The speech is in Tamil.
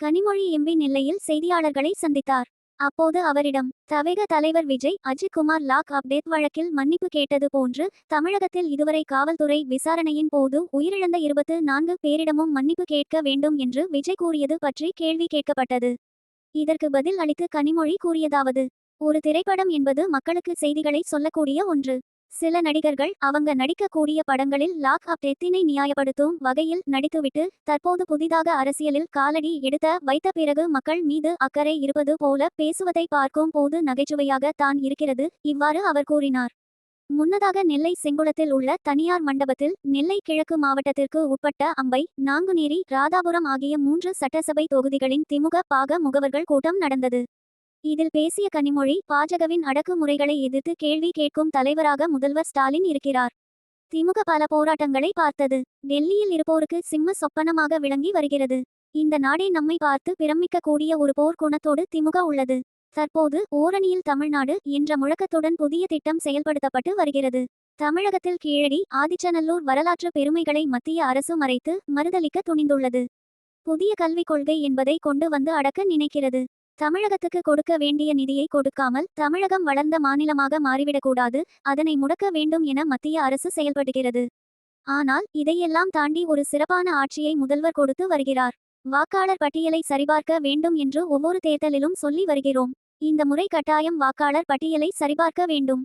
கனிமொழி எம்பி நெல்லையில் செய்தியாளர்களை சந்தித்தார். அப்போது அவரிடம் தவேக தலைவர் விஜய் அஜித்குமார் லாக் அப்டேட் வழக்கில் மன்னிப்பு கேட்டது போன்று தமிழகத்தில் இதுவரை காவல்துறை விசாரணையின் போது உயிரிழந்த இருபத்து நான்கு பேரிடமும் மன்னிப்பு கேட்க வேண்டும் என்று விஜய் கூறியது பற்றி கேள்வி கேட்கப்பட்டது. இதற்கு பதில் அளித்து கனிமொழி கூறியதாவது ஒரு திரைப்படம் என்பது மக்களுக்கு செய்திகளை சொல்லக்கூடிய ஒன்று. சில நடிகர்கள் அவங்க நடிக்கக்கூடிய படங்களில் லாக் அப் டெத்தினை நியாயப்படுத்தும் வகையில் நடித்துவிட்டு தற்போது புதிதாக அரசியலில் காலடி எடுத்த வைத்த பிறகு மக்கள் மீது அக்கறை இருப்பது போல பேசுவதை பார்க்கும் போது நகைச்சுவையாக தான் இருக்கிறது இவ்வாறு அவர் கூறினார். முன்னதாக நெல்லை செங்குளத்தில் உள்ள தனியார் மண்டபத்தில் நெல்லை கிழக்கு மாவட்டத்திற்கு உட்பட்ட அம்பை நாங்குநேரி ராதாபுரம் ஆகிய மூன்று சட்டசபை தொகுதிகளின் திமுக பாக முகவர்கள் கூட்டம் நடந்தது. இதில் பேசிய கனிமொழி பாஜகவின் அடக்குமுறைகளை எதிர்த்து கேள்வி கேட்கும் தலைவராக முதல்வர் ஸ்டாலின் இருக்கிறார். திமுக பல போராட்டங்களை பார்த்தது. டெல்லியில் இருப்போருக்கு சிம்ம சொப்பனமாக விளங்கி வருகிறது. இந்த நாடே நம்மை பார்த்து பிரமிக்கக்கூடிய ஒரு போர் குணத்தோடு திமுக உள்ளது. தற்போது ஓரணியில் தமிழ்நாடு என்ற முழக்கத்துடன் புதிய திட்டம் செயல்படுத்தப்பட்டு வருகிறது. தமிழகத்தில் கீழடி ஆதிச்சநல்லூர் வரலாற்று பெருமைகளை மத்திய அரசு மறைத்து மறுதளிக்க துணிந்துள்ளது. புதிய கல்விக் கொள்கை என்பதை கொண்டு வந்து அடக்க நினைக்கிறது. தமிழகத்துக்கு கொடுக்க வேண்டிய நிதியை கொடுக்காமல் தமிழகம் வளர்ந்த மாநிலமாக மாறிவிடக்கூடாது அதனை முடக்க வேண்டும் என மத்திய அரசு செயல்படுகிறது. ஆனால் இதையெல்லாம் தாண்டி ஒரு சிறப்பான ஆட்சியை முதல்வர் கொடுத்து வருகிறார். வாக்காளர் பட்டியலை சரிபார்க்க வேண்டும் என்று ஒவ்வொரு தேர்தலிலும் சொல்லி வருகிறோம். இந்த முறை கட்டாயம் வாக்காளர் பட்டியலை சரிபார்க்க வேண்டும்.